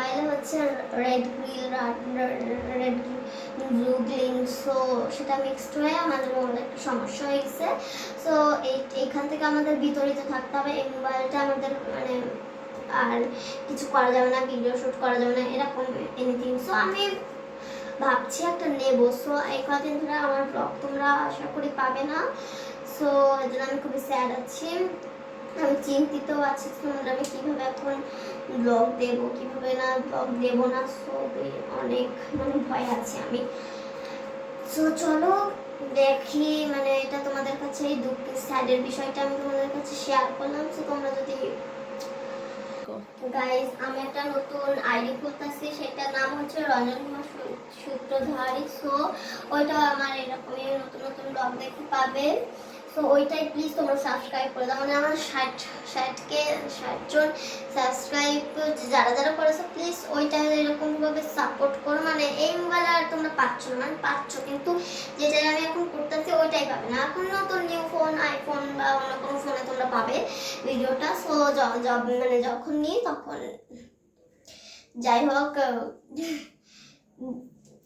মোবাইলে হচ্ছে red green red blue green so সেটা মিক্সড হয়ে আমাদের মোবাইলে একটা সমস্যা হয়ে গেছে সো এই এইখান থেকে আমাদের বিতরিত থাকতে হবে, এই মোবাইলটা আমাদের মানে আর কিছু করা যাবে না ভিডিও শ্যুট করা যাবে না, এরকম এনিথিং সো আমি ভাবছি একটা নেব। সো এই কদিন ধরে আমার ব্লগ তোমরা আশা করি পাবে না। সো এর জন্য আমি খুবই স্যাড আছি। আমি চিন্তিত আছি তোমরা আমি কীভাবে এখন ব্লগ দেবো, কীভাবে না ব্লগ দেবো না সো অনেক মানে ভয় আছে আমি। সো চলো দেখি মানে এটা তোমাদের কাছে এই দুঃখের স্যাডের বিষয়টা আমি তোমাদের কাছে শেয়ার করলাম। সো তোমরা যদি গাইস আমি একটা নতুন আইডি খুলতেছি, সেটার নাম হচ্ছে রঞ্জন কুমার সূত্রধারী। সো ওইটা আমার এরকমই নতুন নতুন ব্লগ দেখতে পাবে। সো ওইটাই প্লিজ তোমরা সাবস্ক্রাইব করে দাও। মানে আমার ষাট, ষাটকে, ষাটজন সাবস্ক্রাইব যারা যারা করেছ প্লিজ ওইটা এরকমভাবে সাপোর্ট করো। মানে এই মোবাইল আর তোমরা পাচ্ছ না। মানে পাচ্ছ, কিন্তু যেটা আমি এখন করতেছি, ওইটাই পাবে না। এখন নতুন নিউ ফোন আইফোন বা অন্য কোনো ফোনে তোমরা পাবে ভিডিওটা। সো মানে যখন নিই তখন যাই হোক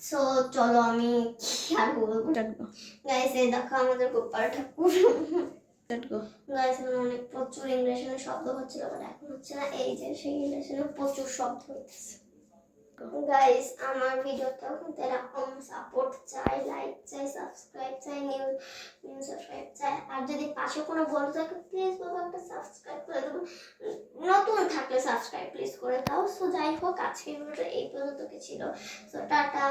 সো চলো আমি কি আর বলব। গাইস এই দেখো আমাদের গোপাল ঠাকুর। গাইস অনেক প্রচুর ইংলিশে শব্দ হচ্ছিল বাট এখন হচ্ছে না এই যে সেই ইংলিশে প্রচুর শব্দ হচ্ছে গাইস আমার ভিডিওটা কিন্তু এরকম সাপোর্ট চাই লাইক চাই সাবস্ক্রাইব চাই নিউ নিউ সাবস্ক্রাইব চাই আর যদি পাশে কোনো বন্ধু থাকে প্লিজ বাবা একটা সাবস্ক্রাইব করে দেবো থাকলে সাবস্ক্রাইব প্লিজ করে দাও। সো যাই হোক, আজকের ভিডিওটা এই পর্যন্ত ছিল। So tata.